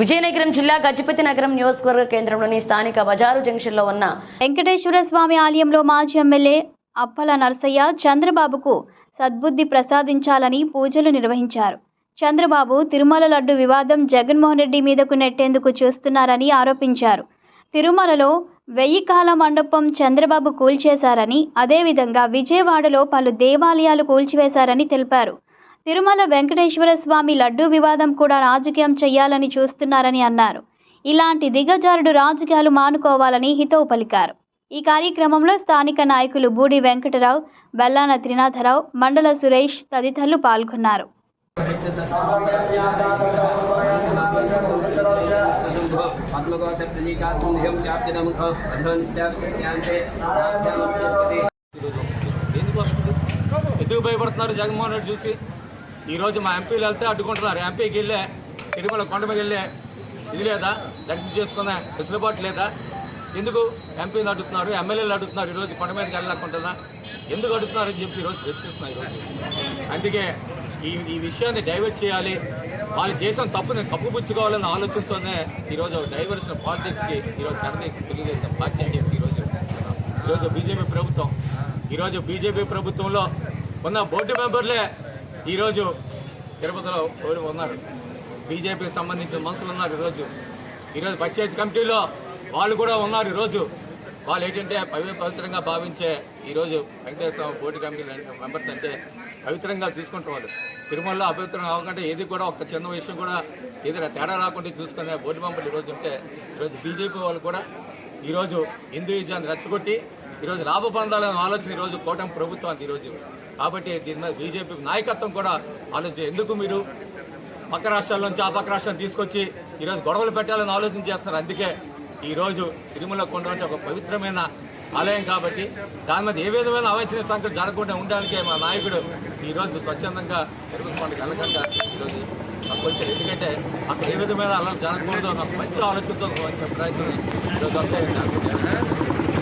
విజయనగరం జిల్లా గజపతి నగరం నియోజకవర్గ కేంద్రంలోని స్థానిక బజారు జంక్షన్లో ఉన్న వెంకటేశ్వర స్వామి ఆలయంలో మాజీ ఎమ్మెల్యే అప్పల నరసయ్య చంద్రబాబుకు సద్బుద్ధి ప్రసాదించాలని పూజలు నిర్వహించారు. చంద్రబాబు తిరుమల లడ్డు వివాదం జగన్మోహన్ రెడ్డి మీదకు నెట్టేందుకు చూస్తున్నారని ఆరోపించారు. తిరుమలలో వెయ్యి కాల మండపం చంద్రబాబు కూల్చేశారని అదేవిధంగా విజయవాడలో పలు దేవాలయాలు కూల్చివేశారని తెలిపారు. తిరుమల వెంకటేశ్వర స్వామి లడ్డూ వివాదం కూడా రాజకీయం చేయాలని చూస్తున్నారని అన్నారు. ఇలాంటి దిగజారుడు రాజకీయాలు మానుకోవాలని హితవు పలికారు ఈ కార్యక్రమంలో స్థానిక నాయకులు బూడి వెంకటరావు బెల్లాన త్రినాథరావు మండల సురేష్ తదితరులు పాల్గొన్నారు. ఎందుకు భయపడుతున్నారు జగన్మోహన్ రెడ్డి చూసి? ఈరోజు మా ఎంపీలు వెళ్తే అడ్డుకుంటున్నారు. ఎంపీకి వెళ్ళే తిరుమల కొండ మీద వెళ్ళే ఇది లేదా? దర్శనం చేసుకునే వెసులుబాటు లేదా? ఎందుకు ఎంపీలు అడుగుతున్నారు ఎమ్మెల్యేలు అడుగుతున్నారు ఈరోజు కొండ మీదకి వెళ్ళకుంటుందా ఎందుకు అడుగుతున్నారు అని చెప్పి ఈరోజు ప్రశ్నిస్తున్నారు ఈరోజు అందుకే ఈ ఈ విషయాన్ని డైవర్ట్ చేయాలి. వాళ్ళు చేసిన తప్పుని కప్పుపుచ్చుకోవాలన్న ఆలోచనతోనే ఈరోజు డైవర్షన్ పాలిటిక్స్కి ఈరోజు తెరదీసి తెలుగుదేశం పార్టీ అని చెప్పి ఈరోజు ఈరోజు బీజేపీ ప్రభుత్వం. ఈరోజు బీజేపీ ప్రభుత్వంలో ఉన్న బోర్డు మెంబర్లే ఈరోజు తిరుపతిలో ఓడి ఉన్నారు? బీజేపీకి సంబంధించిన మనుషులు ఉన్నారు ఈరోజు. ఈరోజు పర్చేజ్ కమిటీలో వాళ్ళు కూడా ఉన్నారు ఈరోజు. వాళ్ళు ఏంటంటే పవి పవిత్రంగా భావించే ఈరోజు వెంకటేశ్వర బోర్డు కమిటీ మెంబర్స్ అంటే పవిత్రంగా చూసుకుంటారు వాళ్ళు. తిరుమలలో అపవిత్రం అవ్వకుండా ఏది కూడా ఒక చిన్న విషయం కూడా ఏదైనా తేడా రాకుండా చూసుకునే బోర్డు మెంబర్లు ఈరోజు ఉంటే ఈరోజు బీజేపీ వాళ్ళు కూడా ఈరోజు హిందూయిజాన్ని రెచ్చగొట్టి ఈరోజు లాభ పొందాలనే ఆలోచన ఈరోజు కూటమి ప్రభుత్వం ఈరోజు కాబట్టి దీని మీద బీజేపీ నాయకత్వం కూడా ఆలోచన ఎందుకు మీరు పక్క రాష్ట్రాల నుంచి ఆ పక్క రాష్ట్రాన్ని తీసుకొచ్చి ఈరోజు గొడవలు పెట్టాలని ఆలోచన చేస్తున్నారు? అందుకే ఈరోజు తిరుమల కొండ అంటే ఒక పవిత్రమైన ఆలయం కాబట్టి దాని మీద ఏ విధమైన అవాంఛనీయ సంఖ్యలు జరగకుండా ఉండడానికే మా నాయకుడు ఈరోజు స్వచ్ఛందంగా తిరుమల కొండకి వెళ్ళకుండా ఈరోజు మాకు వచ్చారు ఎందుకంటే అక్కడ ఏ విధమైన అలా జరగకూడదు నాకు మంచి ఆలోచనతో వచ్చే ప్రయత్నం ఈరోజు వస్తాయని అనుకుంటున్నాను.